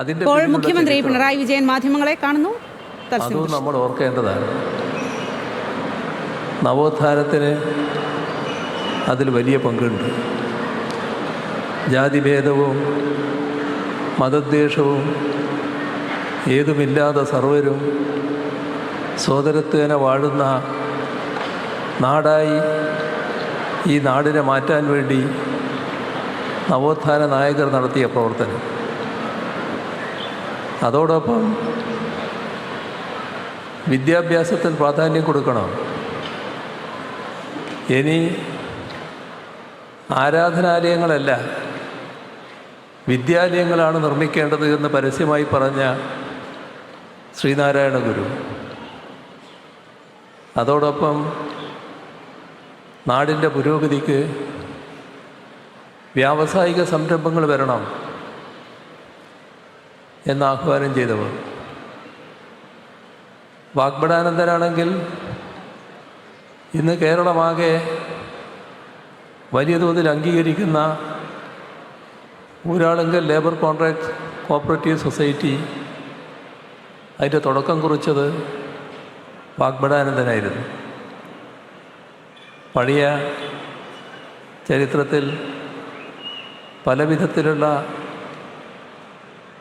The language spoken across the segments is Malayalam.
ഇപ്പോൾ മുഖ്യമന്ത്രി പിണറായി വിജയൻ മാധ്യമങ്ങളെ കാണുന്നു. അതും നമ്മൾ ഓർക്കേണ്ടതാണ്. നവോത്ഥാനത്തിന് അതിൽ വലിയ പങ്കുണ്ട്. ജാതിഭേദവും മതദ്വേഷവും ഏതുമില്ലാതെ സർവരും സ്വതരത്വേന വാഴുന്ന നാടായി ഈ നാടിനെ മാറ്റാൻ വേണ്ടി നവോത്ഥാന നായകർ നടത്തിയ പ്രവർത്തനം. അതോടൊപ്പം വിദ്യാഭ്യാസത്തിന് പ്രാധാന്യം കൊടുക്കണം. ഇനി ആരാധനാലയങ്ങളല്ല വിദ്യാലയങ്ങളാണ് നിർമ്മിക്കേണ്ടത് എന്ന് പരസ്യമായി പറഞ്ഞ ശ്രീനാരായണ ഗുരു. അതോടൊപ്പം നാടിന്റെ പുരോഗതിക്ക് വ്യാവസായിക സംരംഭങ്ങൾ വരണം. എന്ന് ആഹ്വാനം ചെയ്തവർ. വാഗ്ബടാനന്ദരാണെങ്കിൽ ഇന്ന് കേരളമാകെ വലിയ തോതിൽ അംഗീകരിക്കുന്ന Uralungal labour contract cooperative society അതിന്റെ തുടക്കം കുറിച്ചത് വാഗ്ബടാനന്ദനായിരുന്നു പഴയ ചരിത്രത്തിൽ പല വിധത്തിലുള്ള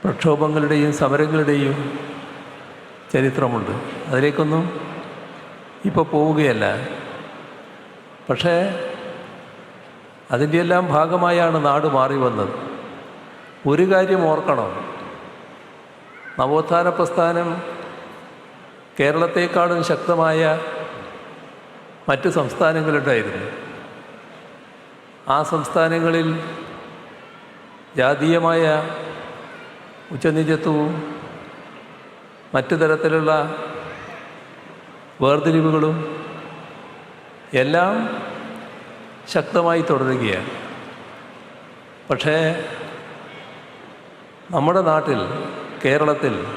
പ്രക്ഷോഭങ്ങളുടെയും സമരങ്ങളുടെയും ചരിത്രമുണ്ട്. അതിലേക്കൊന്നും ഇപ്പോൾ പോവുകയല്ല. പക്ഷേ അതിന്റെ എല്ലാം ഭാഗമായാണ് നാട് മാറി വന്നത്. ഒരു കാര്യം ഓർക്കണം. നവോത്ഥാന പ്രസ്ഥാനം കേരളത്തെക്കാളും ശക്തമായ മറ്റ് സംസ്ഥാനങ്ങളുണ്ടായിരുന്നു. ആ സംസ്ഥാനങ്ങളിൽ ജാതീയമായ ഉച്ചനീചത്വവും മറ്റു തരത്തിലുള്ള വേർതിരിവുകളും എല്ലാം ശക്തമായി തുടരുകയാണ്. പക്ഷേ നമ്മുടെ നാട്ടിൽ കേരളത്തിൽ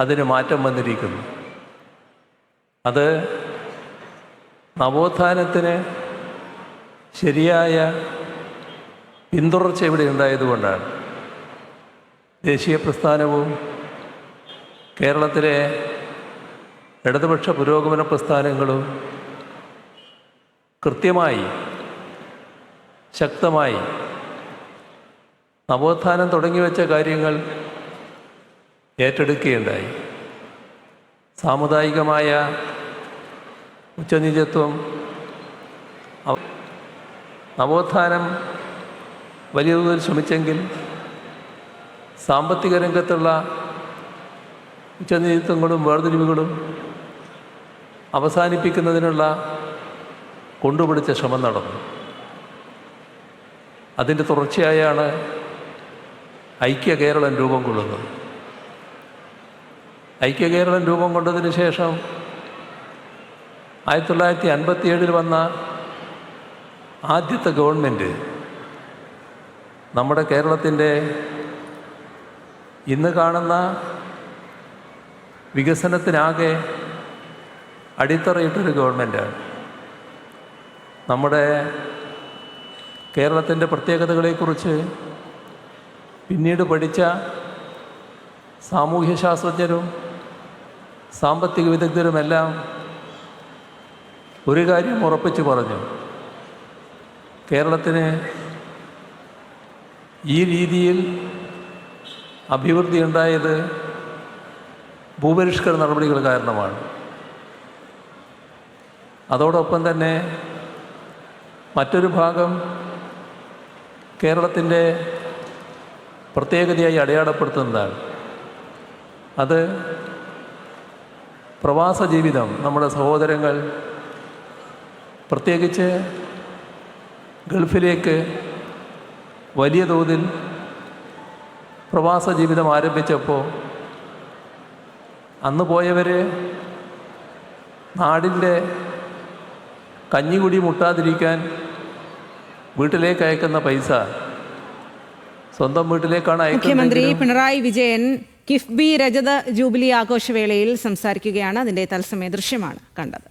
അതിന് മാറ്റം വന്നിരിക്കുന്നു. അത് നവോത്ഥാനത്തിന് ശരിയായ പിന്തുടർച്ച ഇവിടെ ഉണ്ടായതുകൊണ്ടാണ്. ദേശീയ പ്രസ്ഥാനവും കേരളത്തിലെ ഇടതുപക്ഷ പുരോഗമന പ്രസ്ഥാനങ്ങളും കൃത്യമായി ശക്തമായി നവോത്ഥാനം തുടങ്ങിവെച്ച കാര്യങ്ങൾ ഏറ്റെടുക്കുകയുണ്ടായി. സാമുദായികമായ ഉച്ചനീചത്വം നവോത്ഥാനം വലിയ തോതിൽ ശ്രമിച്ചെങ്കിൽ സാമ്പത്തിക രംഗത്തുള്ള ഉച്ചനീതിത്വങ്ങളും വേർതിരിവുകളും അവസാനിപ്പിക്കുന്നതിനുള്ള കൊണ്ടുപിടിച്ച ശ്രമം നടന്നു. അതിന്റെ തുടർച്ചയായാണ് ഐക്യ കേരളം രൂപം കൊള്ളുന്നത്. ഐക്യ കേരളം രൂപം കൊണ്ടതിന് ശേഷം ആയിരത്തി തൊള്ളായിരത്തി അൻപത്തി ഏഴിൽ വന്ന ആദ്യത്തെ ഗവൺമെന്റ് നമ്മുടെ കേരളത്തിന്റെ ഇന്ന് കാണുന്ന വികസനത്തിനാകെ അടിത്തറയിട്ടൊരു ഗവൺമെന്റാണ്. നമ്മുടെ കേരളത്തിന്റെ പ്രത്യേകതകളെക്കുറിച്ച് പിന്നീട് പഠിച്ച സാമൂഹ്യ ശാസ്ത്രജ്ഞരും സാമ്പത്തിക വിദഗ്ധരുമെല്ലാം ഒരു കാര്യം ഉറപ്പിച്ചു പറഞ്ഞു. കേരളത്തിന് ഈ രീതിയിൽ അഭിവൃദ്ധി ഉണ്ടായത് ഭൂപരിഷ്കരണ നടപടികൾ കാരണമാണ്. അതോടൊപ്പം തന്നെ മറ്റൊരു ഭാഗം കേരളത്തിന്റെ പ്രത്യേകതയായി അടയാളപ്പെടുത്തുന്നതാണ്. അത് പ്രവാസ ജീവിതം നമ്മുടെ സഹോദരങ്ങൾ പ്രത്യേകിച്ച് ഗൾഫിലേക്ക് വലിയ തോതിൽ പ്രവാസ ജീവിതം ആരംഭിച്ചപ്പോൾ അന്ന് പോയവർ നാടിന്റെ കഞ്ഞികുടി മുട്ടാതിരിക്കാൻ വീട്ടിലേക്ക് അയക്കുന്ന പൈസ. സ്വന്തം വീട്ടിലേക്കാണ് മുഖ്യമന്ത്രി പിണറായി വിജയൻ കിഫ്ബി രജത ജൂബിലി ആഘോഷവേളയിൽ സംസാരിക്കുകയാണ്. അതിന്റെ തത്സമയ ദൃശ്യമാണ് കണ്ടത്.